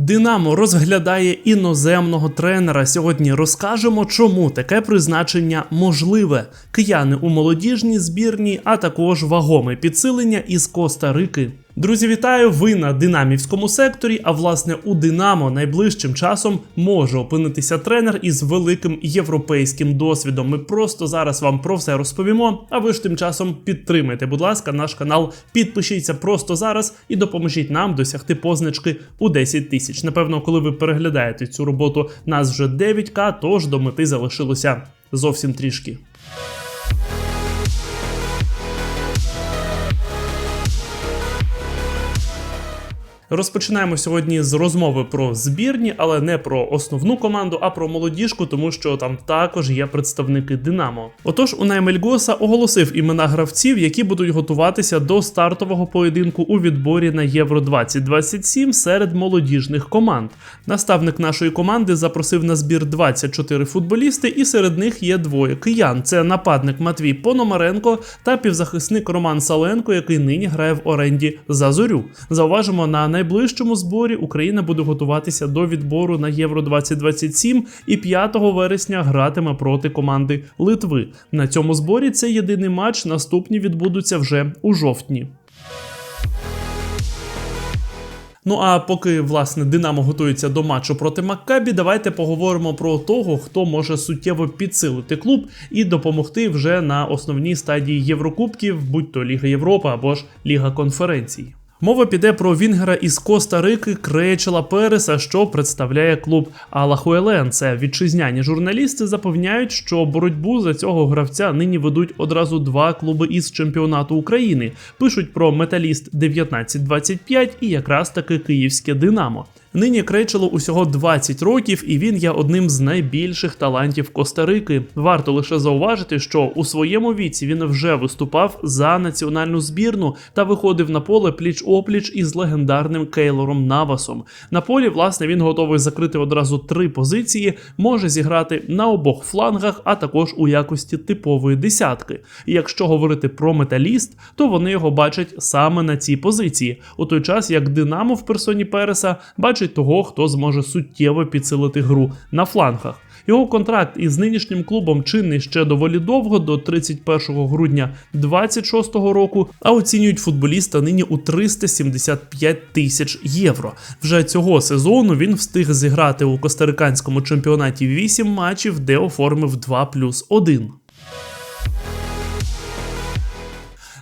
Динамо розглядає іноземного тренера. Сьогодні розкажемо, чому таке призначення можливе. Кияни у молодіжній збірній, а також вагоме підсилення із Коста-Рики. Друзі, вітаю! Ви на динамівському секторі. А власне у Динамо найближчим часом може опинитися тренер із великим європейським досвідом. Ми просто зараз вам про все розповімо. А ви ж тим часом підтримайте, будь ласка, наш канал, підпишіться просто зараз і допоможіть нам досягти позначки у 10 тисяч. Напевно, коли ви переглядаєте цю роботу, нас вже 9к, тож до мети залишилося зовсім трішки. Розпочинаємо сьогодні з розмови про збірні, але не про основну команду, а про молодіжку, тому що там також є представники Динамо. Отож, Унай Мельгоса оголосив імена гравців, які будуть готуватися до стартового поєдинку у відборі на Євро 2027 серед молодіжних команд. Наставник нашої команди запросив на збір 24 футболісти, і серед них є двоє киян: це нападник Матвій Пономаренко та півзахисник Роман Саленко, який нині грає в оренді за зорю. Зауважимо на найближчому зборі Україна буде готуватися до відбору на Євро 2027 і 5 вересня гратиме проти команди Литви. На цьому зборі це єдиний матч. Наступні відбудуться вже у жовтні. Ну а поки власне Динамо готується до матчу проти Маккабі, давайте поговоримо про того, хто може суттєво підсилити клуб і допомогти вже на основній стадії Єврокубків, будь то Ліга Європи або ж Ліга конференцій. Мова піде про Вінгера із Коста-Рики Кречела Переса, що представляє клуб Алахуелен. Це вітчизняні журналісти запевняють, що боротьбу за цього гравця нині ведуть одразу два клуби із чемпіонату України. Пишуть про металіст 1925 і якраз таки київське Динамо. Нині Крейчелу усього 20 років, і він є одним з найбільших талантів Коста-Рики. Варто лише зауважити, що у своєму віці він вже виступав за національну збірну та виходив на поле пліч опліч із легендарним Кейлором Навасом. На полі, власне, він готовий закрити одразу три позиції, може зіграти на обох флангах, а також у якості типової десятки. І якщо говорити про металіст, то вони його бачать саме на цій позиції, у той час як Динамо в персоні Переса бачить того, хто зможе суттєво підсилити гру на флангах. Його контракт із нинішнім клубом чинний ще доволі довго, до 31 грудня 26 року. А оцінюють футболіста нині у 375 тисяч євро. Вже цього сезону він встиг зіграти у костариканському чемпіонаті 8 матчів, де оформив 2 плюс 1.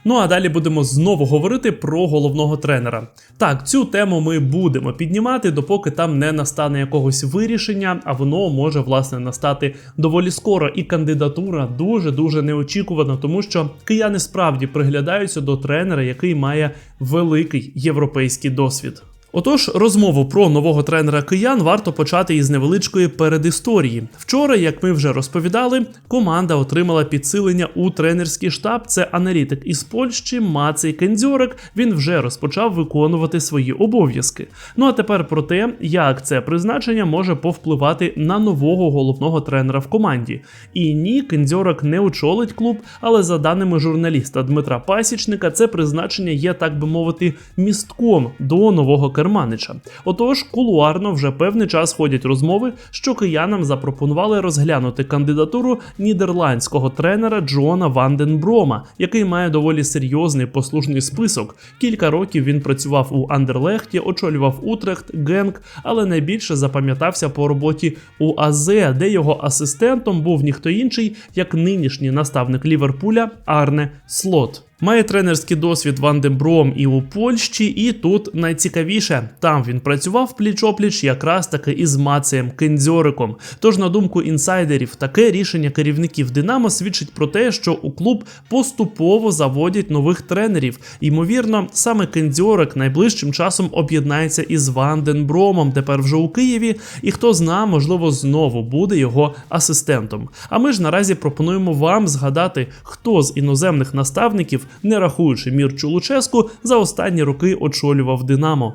Ну а далі будемо знову говорити про головного тренера. Так, цю тему ми будемо піднімати, допоки там не настане якогось вирішення, а воно може власне настати доволі скоро. І кандидатура дуже дуже неочікувана, тому що кияни справді приглядаються до тренера, який має великий європейський досвід. Отож, розмову про нового тренера киян варто почати із невеличкої передісторії. Вчора, як ми вже розповідали, команда отримала підсилення у тренерський штаб. Це аналітик із Польщі Мацей Кендзьорик. Він вже розпочав виконувати свої обов'язки. Ну а тепер про те, як це призначення може повпливати на нового головного тренера в команді. І ні, Кендзьорик не очолить клуб, але за даними журналіста Дмитра Пасічника, це призначення є, так би мовити, містком до нового керманича. Отож, кулуарно вже певний час ходять розмови, що киянам запропонували розглянути кандидатуру нідерландського тренера Джона Ванденброма, який має доволі серйозний послужний список. Кілька років він працював у Андерлехті, очолював Утрехт, Генк, але найбільше запам'ятався по роботі у АЗ, де його асистентом був ніхто інший, як нинішній наставник Ліверпуля Арне Слот. Має тренерський досвід Ван Дембром і у Польщі, і тут найцікавіше там він працював пліч-опліч якраз таки із Мацеєм Кендзьориком. Тож, на думку інсайдерів, таке рішення керівників Динамо свідчить про те, що у клуб поступово заводять нових тренерів. Ймовірно, саме Кендзьорик найближчим часом об'єднається із Ван Денбромом, тепер вже у Києві, і хто зна, можливо, знову буде його асистентом. А ми ж наразі пропонуємо вам згадати, хто з іноземних наставників не рахуючи Мірчу Луческу, за останні роки очолював Динамо.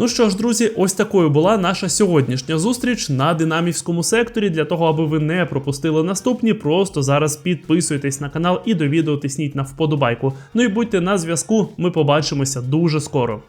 Ну що ж, друзі, ось такою була наша сьогоднішня зустріч на динамівському секторі. Для того, аби ви не пропустили наступні, просто зараз підписуйтесь на канал і до відео тисніть на вподобайку. Ну і будьте на зв'язку, ми побачимося дуже скоро.